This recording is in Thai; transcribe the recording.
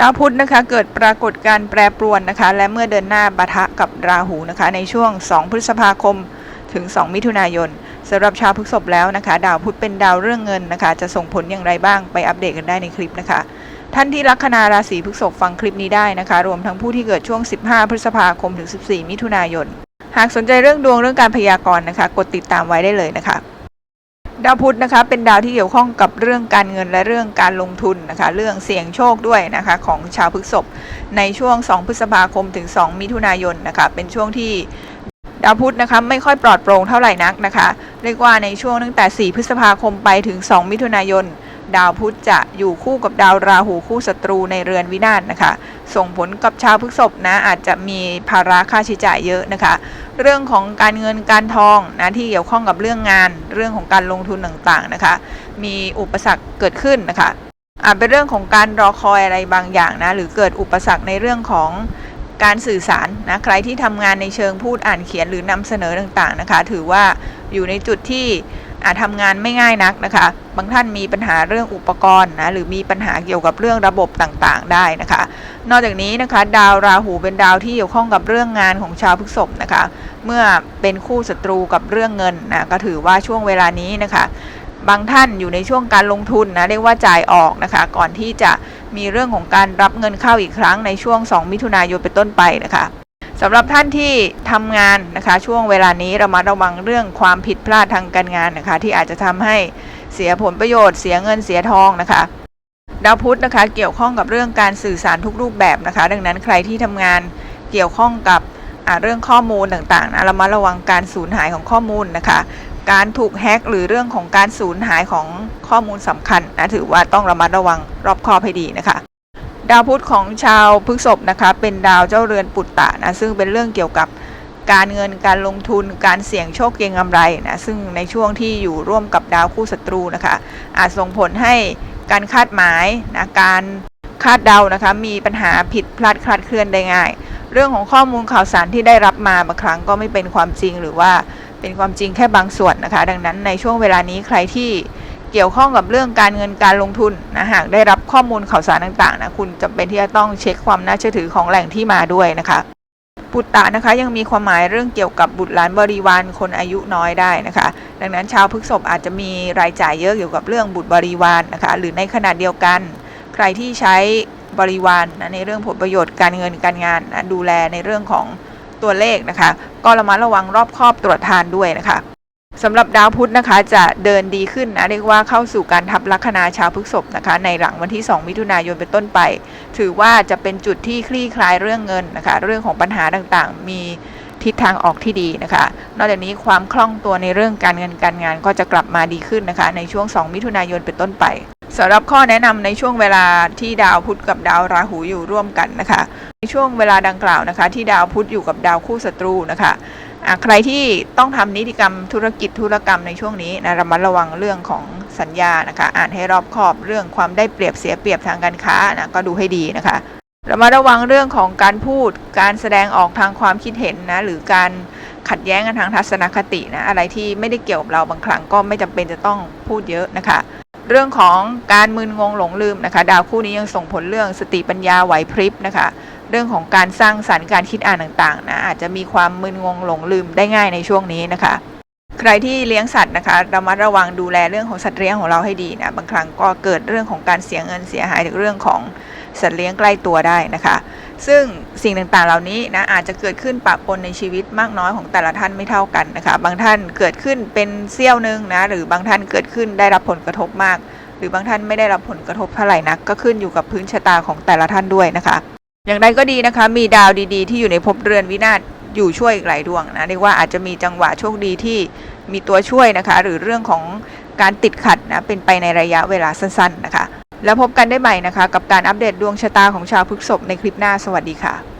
ดาวพุธนะคะเกิดปรากฏการแปรปรวนนะคะ และเมื่อเดินหน้าปะทะกับราหูนะคะ ในช่วง 2 พฤษภาคมถึง 2 มิถุนายนสำหรับชาวพฤษภแล้วนะคะ ดาวพุธเป็นดาวเรื่องเงินนะคะ จะส่งผลอย่างไรบ้างไปอัปเดตกันได้ในคลิปนะคะ ท่านที่ลัคนาราศีพฤษภฟังคลิปนี้ได้นะคะ รวมทั้งผู้ที่เกิดช่วง 15 พฤษภาคมถึง 14 มิถุนายน หากสนใจเรื่องดวงเรื่องการพยากรณ์นะคะ กดติดตามไว้ได้เลยนะคะ ดาวพุธนะคะเป็นดาวที่เกี่ยวข้องกับเรื่องการเงินและเรื่องการลงทุนนะคะเรื่องเสี่ยงโชคด้วยนะคะของชาวพฤษภในช่วง 2 พฤษภาคมถึง 2 มิถุนายนนะคะเป็นช่วงที่ดาวพุธนะคะไม่ค่อยปลอดโปร่งเท่าไหร่นักนะคะเรียกว่าในช่วงตั้งแต่ 4 พฤษภาคมไปถึง 2 มิถุนายน ดาวพุธจะอยู่คู่กับดาวราหูคู่ศัตรูในเรือนวินาศนะคะ ส่งผลกับชาวพฤษภนะอาจจะมีภาระค่าใช้จ่ายเยอะนะคะ เรื่องของการเงินการทองนะที่เกี่ยวข้องกับเรื่องงาน เรื่องของการลงทุนต่างๆนะคะ มีอุปสรรคเกิดขึ้นนะคะอาจเป็นเรื่องของการรอคอยอะไรบางอย่างนะหรือเกิดอุปสรรคในเรื่องของการสื่อสารนะใครที่ทำงานในเชิงพูดอ่านเขียนหรือนำเสนอต่างๆนะคะ ถือว่าอยู่ในจุดที่ ทำงานไม่ง่ายนักนะคะ บางท่านมีปัญหาเรื่องอุปกรณ์นะหรือมีปัญหาเกี่ยวกับเรื่องระบบต่างๆ ได้นะคะ นอกจากนี้นะคะดาวราหูเป็นดาวที่เกี่ยวข้องกับเรื่องงานของชาวพฤษภนะคะ เมื่อเป็นคู่ศัตรูกับเรื่องเงินนะก็ถือว่าช่วงเวลานี้นะคะบางท่านอยู่ในช่วงการลงทุนนะเรียกว่าจ่ายออกนะคะ ก่อนที่จะมีเรื่องของการรับเงินเข้าอีกครั้งในช่วง 2 มิถุนายนเป็นต้นไปนะคะ สำหรับท่านที่ทำงานนะคะ ช่วงเวลานี้เรามาระวังเรื่องความผิดพลาดทางการงานนะคะ ที่อาจจะทำให้เสียผลประโยชน์เสียเงินเสียทองนะคะดาวพุธนะคะ เกี่ยวข้องกับเรื่องการสื่อสารทุกรูปแบบนะคะ ดังนั้นใครที่ทำงานเกี่ยวข้องกับเรื่องข้อมูลต่างๆนะเรามาระวังการสูญหายของข้อมูลนะคะ การถูกแฮกหรือเรื่องของการสูญหายของข้อมูลสำคัญนะถือว่าต้องระมัดระวังรอบคอบให้ดีนะคะ ดาวพุธของชาวพฤษภนะคะ เป็นดาวเจ้าเรือนปุตตะนะซึ่งเป็นเรื่องเกี่ยวกับการเงินการลงทุนการเสี่ยงโชคเก็งกำไรนะซึ่งในช่วงที่อยู่ร่วมกับดาวคู่ศัตรูนะคะ อาจส่งผลให้การคาดหมายนะการคาดเดานะคะมีปัญหาผิดพลาดคลาดเคลื่อนได้ง่าย เรื่องของข้อมูลข่าวสารที่ได้รับมาบางครั้งก็ไม่เป็นความจริงหรือว่าเป็นความจริงแค่บางส่วนนะคะ ดังนั้นในช่วงเวลานี้ใครที่ เกี่ยวข้องกับเรื่องการเงินการลงทุนนะหากได้รับข้อมูลข่าวสารต่างๆนะคุณจำเป็นที่จะต้องเช็คความน่าเชื่อถือของแหล่งที่มาด้วยนะคะปุตตะนะคะยังมีความหมายเรื่องเกี่ยวกับบุตรหลานบริวารคนอายุน้อยได้นะคะ ดังนั้นชาวพฤกษภอาจจะมีรายจ่ายเยอะเกี่ยวกับเรื่องบุตรบริวารนะคะ หรือในขณะเดียวกัน ใครที่ใช้บริวารนะในเรื่องผลประโยชน์การเงินการงานนะดูแลในเรื่องของตัวเลขนะคะ ก็ระมัดระวังรอบครอบตรวจทานด้วยนะคะ สำหรับดาวพุธนะคะจะเดินดีขึ้นนะเรียกว่าเข้าสู่การทับลัคนาชาวพฤษภนะคะ ในหลังวันที่ 2 มิถุนายนเป็นต้นไป ถือว่าจะเป็นจุดที่คลี่คลายเรื่องเงินนะคะ เรื่องของปัญหาต่างๆ มีทิศทางออกที่ดีนะคะ นอกจากนี้ความคล่องตัวในเรื่องการเงินการงานก็จะกลับมาดีขึ้นนะคะ ในช่วง 2 มิถุนายนเป็นต้นไปสำหรับข้อแนะนำในช่วงเวลาที่ดาวพุธกับดาวราหูอยู่ร่วมกันนะคะ ในช่วงเวลาดังกล่าวนะคะ ที่ดาวพุธอยู่กับดาวคู่ศัตรูนะคะ ใครที่ต้องทำนิติกรรมธุรกิจธุรกรรมในช่วงนี้นะระมัดระวังเรื่องของสัญญานะคะ อ่านให้รอบคอบเรื่องความได้เปรียบเสียเปรียบทางการค้านะก็ดูให้ดีนะคะระมัดระวังเรื่องของการพูดการแสดงออกทางความคิดเห็นนะหรือการขัดแย้งกันทางทัศนคตินะอะไรที่ไม่ได้เกี่ยวกับเราบางครั้งก็ไม่จำเป็นจะต้องพูดเยอะนะคะ เรื่องของการมึนงงหลงลืมนะคะ ดาวคู่นี้ยังส่งผลเรื่องสติปัญญาไหวพริบนะคะ เรื่องของการสร้างสรรค์การคิดอ่านต่างๆนะอาจจะมีความมึนงงหลงลืมได้ง่ายในช่วงนี้นะคะ ใครที่เลี้ยงสัตว์นะคะระมัดระวังดูแลเรื่องของสัตว์เลี้ยงของเราให้ดีนะบางครั้งก็เกิดเรื่องของการเสียเงินเสียหายถึงเรื่องของสัตว์เลี้ยงใกล้ตัวได้นะคะ ซึ่งสิ่งต่างๆเหล่านี้นะอาจจะเกิดขึ้นปะปนในชีวิตมากน้อยของแต่ละท่านไม่เท่ากันนะคะ บางท่านเกิดขึ้นเป็นเสี้ยวนึงนะหรือบางท่านเกิดขึ้นได้รับผลกระทบมาก หรือบางท่านไม่ได้รับผลกระทบเท่าไหร่นัก ก็ขึ้นอยู่กับพื้นชะตาของแต่ละท่านด้วยนะคะ อย่างไรก็ดีนะคะ มีดาวดีๆ ที่อยู่ในภพเรือนวินาศอยู่ช่วยอีกหลายดวงนะเรียกว่าอาจจะมีจังหวะโชคดีที่มีตัวช่วยนะคะ หรือเรื่องของการติดขัดนะเป็นไปในระยะเวลาสั้น ๆ นะคะ แล้วพบกันได้ใหม่นะคะ กับการอัปเดตดวงชะตาของชาวพฤษภในคลิปหน้าสวัสดีค่ะ